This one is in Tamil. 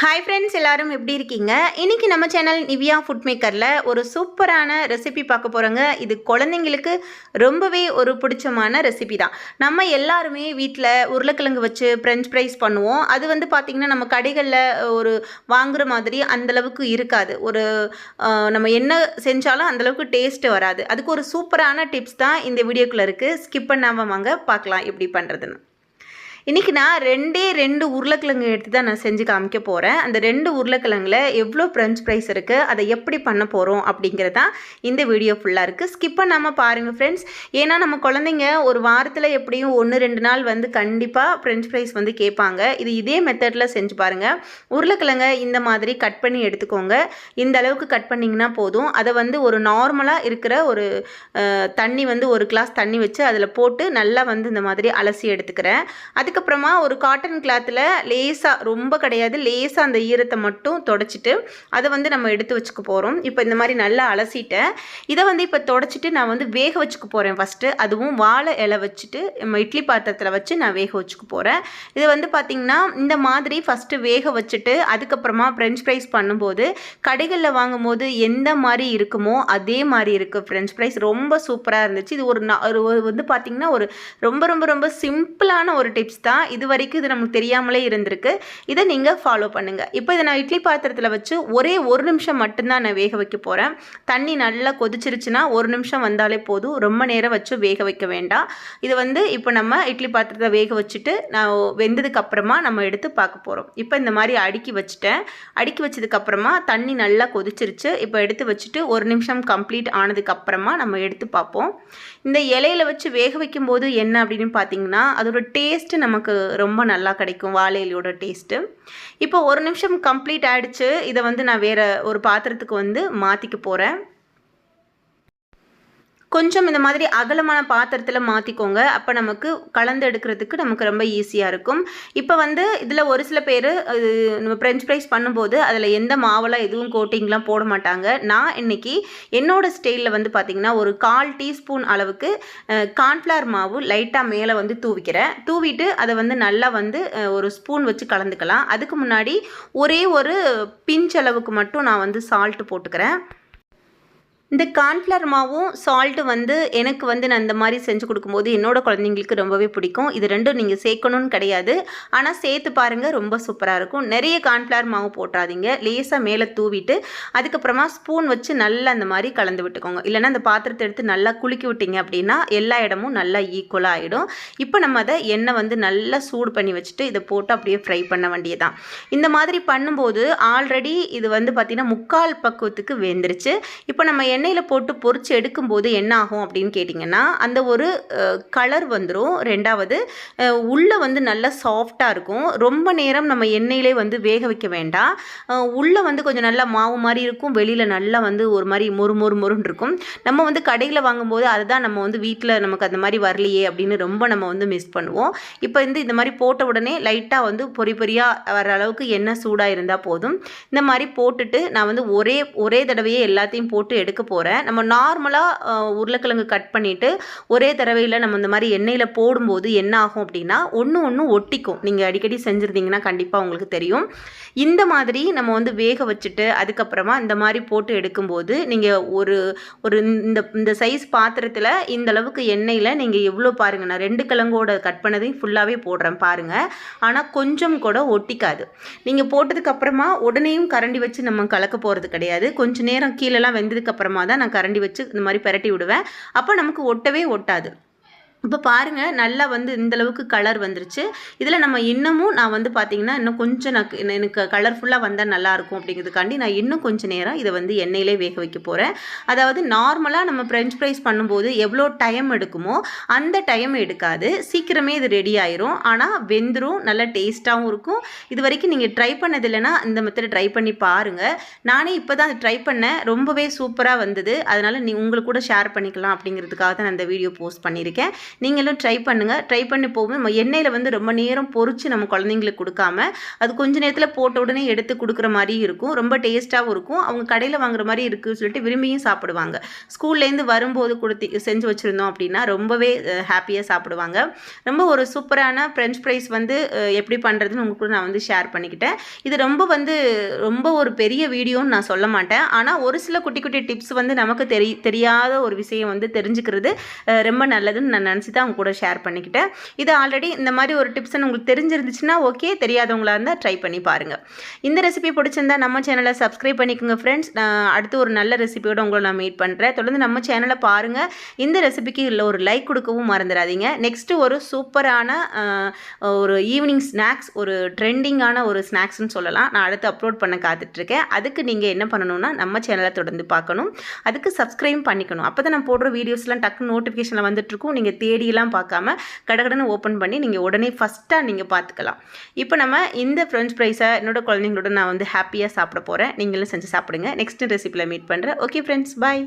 ஹாய் ஃப்ரெண்ட்ஸ் எல்லாரும் எப்படி இருக்கீங்க? இன்னைக்கு நம்ம சேனல் நிவியா ஃபுட் மேக்கரில் ஒரு சூப்பரான ரெசிபி பார்க்க போகிறோங்க இது குழந்தைங்களுக்கு ரொம்பவே ஒரு பிடிச்சமான ரெசிபி தான். நம்ம எல்லாருமே வீட்டில் உருளைக்கிழங்கு வச்சு ஃப்ரெஞ்ச் ஃப்ரைஸ் பண்ணுவோம். அது வந்து பார்த்திங்கன்னா நம்ம கடைகளில் ஒரு வாங்குகிற மாதிரி அந்தளவுக்கு இருக்காது. ஒரு நம்ம என்ன செஞ்சாலும் அந்தளவுக்கு டேஸ்ட்டு வராது. அதுக்கு ஒரு சூப்பரான டிப்ஸ் தான் இந்த வீடியோக்குள்ளே இருக்குது ஸ்கிப் பண்ணாமல் வாங்க பார்க்கலாம் எப்படி பண்ணுறதுன்னு இன்றைக்கி நான் ரெண்டே ரெண்டு உருளைக்கிழங்கு எடுத்து தான் நான் செஞ்சு காமிக்க போகிறேன் அந்த ரெண்டு உருளைக்கிழங்குல எவ்வளோ ஃப்ரெஞ்ச் ஃப்ரைஸ் இருக்குது அதை எப்படி பண்ண போகிறோம் அப்படிங்கிறது இந்த வீடியோ ஃபுல்லாக இருக்குது ஸ்கிப் பண்ணாமல் பாருங்கள் ஃப்ரெண்ட்ஸ் ஏன்னா நம்ம குழந்தைங்க ஒரு வாரத்தில் எப்படியும் ஒன்று ரெண்டு நாள் வந்து கண்டிப்பாக ஃப்ரெஞ்ச் ஃப்ரைஸ் வந்து கேட்பாங்க. இது இதே மெத்தடில் செஞ்சு பாருங்கள் உருளைக்கிழங்கை இந்த மாதிரி கட் பண்ணி எடுத்துக்கோங்க. இந்த அளவுக்கு கட் பண்ணிங்கன்னா போதும். அதை வந்து ஒரு நார்மலாக இருக்கிற ஒரு தண்ணி வந்து ஒரு கிளாஸ் தண்ணி வச்சு அதில் போட்டு நல்லா வந்து இந்த மாதிரி அலசி எடுத்துக்கிறேன். அதுக்கு அதுக்கப்புறமா ஒரு காட்டன் கிளாத்தில் லேசாக ரொம்ப கிடையாது லேசாக அந்த ஈரத்தை மட்டும் தொடச்சிட்டு அதை வந்து நம்ம எடுத்து வச்சுக்க போகிறோம் இப்போ இந்த மாதிரி நல்லா அலசிட்டேன். இதை வந்து இப்போ தொடச்சிட்டு நான் வந்து வேக வச்சுக்க போகிறேன் ஃபஸ்ட்டு அதுவும் வாழை இலை வச்சுட்டு நம்ம இட்லி பாத்திரத்தில் வச்சு நான் வேக வச்சுக்க போகிறேன் இது வந்து பார்த்திங்கன்னா இந்த மாதிரி ஃபஸ்ட்டு வேக வச்சுட்டு அதுக்கப்புறமா ஃப்ரெஞ்ச் ஃப்ரைஸ் பண்ணும்போது கடைகளில் வாங்கும்போது எந்த மாதிரி இருக்குமோ அதே மாதிரி இருக்குது ஃப்ரெஞ்ச் ஃப்ரைஸ் ரொம்ப சூப்பராக இருந்துச்சு. இது ஒரு ஒரு ஒரு வந்து பார்த்திங்கன்னா ஒரு ரொம்ப ரொம்ப ரொம்ப சிம்பிளான ஒரு டிப்ஸ் தான் இது வரைக்கும் இது நமக்கு தெரியாமலே இருந்திருக்கு. இதை நீங்கள் ஃபாலோ பண்ணுங்கள் இப்போ இதை நான் இட்லி பாத்திரத்தில் வச்சு ஒரே ஒரு நிமிஷம் மட்டும்தான் நான் வேக வைக்க போகிறேன் தண்ணி நல்லா கொதிச்சிருச்சுன்னா ஒரு நிமிஷம் வந்தாலே போதும். ரொம்ப நேரம் வச்சு வேக வைக்க வேண்டாம். இது வந்து இப்போ நம்ம இட்லி பாத்திரத்தை வேக வச்சுட்டு நான் வெந்ததுக்கு அப்புறமா நம்ம எடுத்து பார்க்க போகிறோம் இப்போ இந்த மாதிரி அடுக்கி வச்சுட்டேன். அடுக்கி வச்சதுக்கப்புறமா தண்ணி நல்லா கொதிச்சிருச்சு. இப்போ எடுத்து வச்சுட்டு ஒரு நிமிஷம் கம்ப்ளீட் ஆனதுக்கப்புறமா நம்ம எடுத்து பார்ப்போம். இந்த இலையில வச்சு வேக வைக்கும்போது என்ன அப்படின்னு பார்த்தீங்கன்னா அதோட டேஸ்ட்டு நம்ம நமக்கு ரொம்ப நல்லா கிடைக்கும் வாழை டேஸ்ட்டு இப்போ ஒரு நிமிஷம் கம்ப்ளீட் ஆகிடுச்சு இதை வந்து நான் வேறு ஒரு பாத்திரத்துக்கு வந்து மாற்றிக்க போகிறேன் கொஞ்சம் இந்த மாதிரி அகலமான பாத்திரத்தில் மாற்றிக்கோங்க அப்போ நமக்கு கலந்து எடுக்கிறதுக்கு நமக்கு ரொம்ப ஈஸியாக இருக்கும். இப்போ வந்து இதில் ஒரு சில பேர் அது நம்ம ஃப்ரெஞ்ச் ஃப்ரைஸ் பண்ணும்போது அதில் எந்த மாவெல்லாம் எதுவும் கோட்டிங்லாம் போட மாட்டாங்க. நான் இன்னைக்கு என்னோடய ஸ்டைலில் வந்து பார்த்திங்கன்னா ஒரு கால் டீஸ்பூன் அளவுக்கு கார்ன்ஃப்ளவர் மாவு லைட்டாக மேலே வந்து தூவிக்கிறேன். தூவிட்டு அதை வந்து நல்லா வந்து ஒரு ஸ்பூன் வச்சு கலந்துக்கலாம். அதுக்கு முன்னாடி ஒரே ஒரு பிஞ்ச் அளவுக்கு மட்டும் நான் வந்து சால்ட்டு போட்டுக்கிறேன். இந்த கார்ன்ஃப்ளவர் மாவும் சால்ட்டு வந்து எனக்கு வந்து நான் இந்த மாதிரி செஞ்சு கொடுக்கும்போது என்னோட குழந்தைங்களுக்கு ரொம்பவே பிடிக்கும். இது ரெண்டும் நீங்கள் சேர்க்கணும்னு கிடையாது. ஆனால் சேர்த்து பாருங்கள் ரொம்ப சூப்பராக இருக்கும். நிறைய கார்ன்ஃப்ளவர் மாவு போட்டாதீங்க லேசாக மேலே தூவிட்டு அதுக்கப்புறமா ஸ்பூன் வச்சு நல்லா அந்த மாதிரி கலந்து விட்டுக்கோங்க. இல்லைன்னா அந்த பாத்திரத்தை எடுத்து நல்லா குலுக்கி விட்டீங்க அப்படின்னா எல்லா இடமும் நல்லா ஈக்குவலாக ஆகிடும் இப்போ நம்ம அதை எண்ணெய் வந்து நல்லா சூடு பண்ணி வச்சுட்டு இதை போட்டு அப்படியே ஃப்ரை பண்ண வேண்டியதான் இந்த மாதிரி பண்ணும்போது ஆல்ரெடி இது வந்து பார்த்திங்கன்னா முக்கால் பக்குவத்துக்கு வெந்துருச்சு. இப்போ நம்ம எண்ணெயில் போட்டு பொறிச்சு எடுக்கும்போது என்ன ஆகும் அப்படின்னு கேட்டிங்கன்னா அந்த ஒரு கலர் வந்துடும் ரெண்டாவது உள்ளே வந்து நல்லா சாஃப்டாக இருக்கும். ரொம்ப நேரம் நம்ம எண்ணெயிலே வந்து வேக வைக்க வேண்டாம். உள்ளே வந்து கொஞ்சம் நல்லா மாவு மாதிரி இருக்கும். வெளியில் நல்லா வந்து ஒரு மாதிரி மொறு மொறு மொறுன்னு இருக்கும். நம்ம வந்து கடையில் வாங்கும்போது அதுதான் நம்ம வந்து வீட்டில் நமக்கு அந்த மாதிரி வரலையே அப்படின்னு ரொம்ப நம்ம வந்து மிஸ் பண்ணுவோம். இப்போ வந்து இந்த மாதிரி போட்ட உடனே லைட்டாக வந்து பொறி பொரியாக வர அளவுக்கு எண்ணெய் சூடாக இருந்தால் போதும். இந்த மாதிரி போட்டுட்டு நான் வந்து ஒரே ஒரே தடவையே எல்லாத்தையும் போட்டு எடுக்க போகிறேன் நம்ம நார்மலாக உருளைக்கிழங்கு கட் பண்ணிவிட்டு ஒரே தடவையில் நம்ம இந்த மாதிரி எண்ணெயில் போடும்போது என்ன ஆகும் அப்படின்னா ஒன்று ஒன்று ஒட்டிக்கும். நீங்கள் அடிக்கடி செஞ்சுருந்தீங்கன்னா கண்டிப்பாக உங்களுக்கு தெரியும். இந்த மாதிரி நம்ம வந்து வேக வச்சுட்டு அதுக்கப்புறமா இந்த மாதிரி போட்டு எடுக்கும்போது நீங்கள் ஒரு ஒரு இந்த இந்த சைஸ் பாத்திரத்தில் இந்த அளவுக்கு எண்ணெயில் நீங்கள் எவ்வளோ பாருங்கள் நான் ரெண்டு கிழங்கோட கட் பண்ணதையும் ஃபுல்லாகவே போடுறேன் பாருங்கள் ஆனால் கொஞ்சம் கூட ஒட்டிக்காது. நீங்கள் போட்டதுக்கப்புறமா உடனேயும் கரண்டி வச்சு நம்ம கலக்க போகிறது கிடையாது. கொஞ்சம் நேரம் கீழெல்லாம் வெந்ததுக்கப்புறமா அப்புறமா தான் நான் கரண்டி வச்சு இந்த மாதிரி பிரட்டி விடுவேன். அப்போ நமக்கு ஒட்டவே ஒட்டாது. இப்போ பாருங்கள் நல்லா வந்து இந்தளவுக்கு கலர் வந்துருச்சு. இதில் நம்ம இன்னமும் நான் வந்து பார்த்தீங்கன்னா இன்னும் கொஞ்சம் எனக்கு எனக்கு கலர்ஃபுல்லாக வந்தால் நல்லாயிருக்கும் அப்படிங்கிறதுக்காண்டி நான் இன்னும் கொஞ்சம் நேரம் இதை வந்து எண்ணெயிலே வேக வைக்க போகிறேன் அதாவது நார்மலாக நம்ம ஃப்ரெஞ்ச் ஃப்ரைஸ் பண்ணும்போது எவ்வளோ டைம் எடுக்குமோ அந்த டைம் எடுக்காது. சீக்கிரமே இது ரெடி ஆயிரும். ஆனால் வெந்துரும் நல்லா டேஸ்ட்டாகவும் இருக்கும். இது வரைக்கும் நீங்கள் ட்ரை பண்ணது இல்லைன்னா இந்த மெத்தடை ட்ரை பண்ணி பாருங்கள் நானே இப்போ தான் ட்ரை பண்ணேன். ரொம்பவே சூப்பராக வந்தது. அதனால் நீ உங்களுக்கு கூட ஷேர் பண்ணிக்கலாம் அப்படிங்கிறதுக்காக தான் நான் இந்த வீடியோ போஸ்ட் பண்ணியிருக்கேன். நீங்களும் ட்ரை பண்ணுங்கள் ட்ரை பண்ணி போகும்போது நம்ம எண்ணெயில் வந்து ரொம்ப நேரம் பொறிச்சு நம்ம குழந்தைங்களுக்கு கொடுக்காம அது கொஞ்ச நேரத்தில் போட்ட உடனே எடுத்து கொடுக்குற மாதிரியும் இருக்கும். ரொம்ப டேஸ்ட்டாகவும் இருக்கும். அவங்க கடையில் வாங்குற மாதிரி இருக்குன்னு சொல்லிட்டு விரும்பியும் சாப்பிடுவாங்க. ஸ்கூல்லேருந்து வரும்போது கொடுத்து செஞ்சு வச்சுருந்தோம் அப்படின்னா ரொம்பவே ஹாப்பியாக சாப்பிடுவாங்க. ரொம்ப ஒரு சூப்பரான ஃப்ரெஞ்ச் ஃப்ரைஸ் வந்து எப்படி பண்ணுறதுன்னு உங்களுக்கு கூட நான் வந்து ஷேர் பண்ணிக்கிட்டேன். இது ரொம்ப வந்து ரொம்ப ஒரு பெரிய வீடியோன்னு நான் சொல்ல மாட்டேன். ஆனால் ஒரு சில குட்டி குட்டி டிப்ஸ் வந்து நமக்கு தெரி தெரியாத ஒரு விஷயம் வந்து தெரிஞ்சுக்கிறது ரொம்ப நல்லதுன்னு நான் நினச்சி தான் அவங்க கூட ஷேர் பண்ணிக்கிட்டேன். இது ஆல்ரெடி இந்த மாதிரி ஒரு டிப்ஸ் உங்களுக்கு தெரிஞ்சிருந்துச்சுன்னா ஓகே தெரியாதவங்களா இருந்தால் ட்ரை பண்ணி பாருங்கள் இந்த ரெசிபி பிடிச்சிருந்தா நம்ம சேனலை சப்ஸ்கிரைப் பண்ணிக்கோங்க ஃப்ரெண்ட்ஸ் நான் அடுத்து ஒரு நல்ல ரெசிபியோட உங்களை நான் மீட் பண்ணுறேன் தொடர்ந்து நம்ம சேனலை பாருங்கள் இந்த ரெசிபிக்கு இல்லை ஒரு லைக் கொடுக்கவும் மறந்துடாதீங்க. நெக்ஸ்ட்டு ஒரு சூப்பரான ஒரு ஈவினிங் ஸ்நாக்ஸ் ஒரு ட்ரெண்டிங்கான ஒரு ஸ்நாக்ஸ்னு சொல்லலாம். நான் அடுத்து அப்லோட் பண்ண காத்துட்ருக்கேன். அதுக்கு நீங்கள் என்ன பண்ணணும்னா நம்ம சேனலை தொடர்ந்து பார்க்கணும். அதுக்கு சப்ஸ்கிரைப் பண்ணிக்கணும். அப்போ தான் நான் போடுற வீடியோஸ்லாம் டக்கு நோட்டிஃபிகேஷனில் வந்துட்டுருக்கும் நீங்கள் தேடியெல்லாம் பார்க்காம கடகடன்னு ஓப்பன் பண்ணி நீங்கள் உடனே ஃபஸ்ட்டாக நீங்கள் பார்த்துக்கலாம். இப்போ நம்ம இந்த ஃப்ரெஞ்ச் ஃப்ரைஸை என்னோட குழந்தைங்களோட நான் வந்து ஹாப்பியாக சாப்பிட போகிறேன் நீங்களும் செஞ்சு சாப்பிடுங்க. நெக்ஸ்ட் ரெசிபியில் மீட் பண்ணுறேன் ஓகே ஃப்ரெண்ட்ஸ் பாய்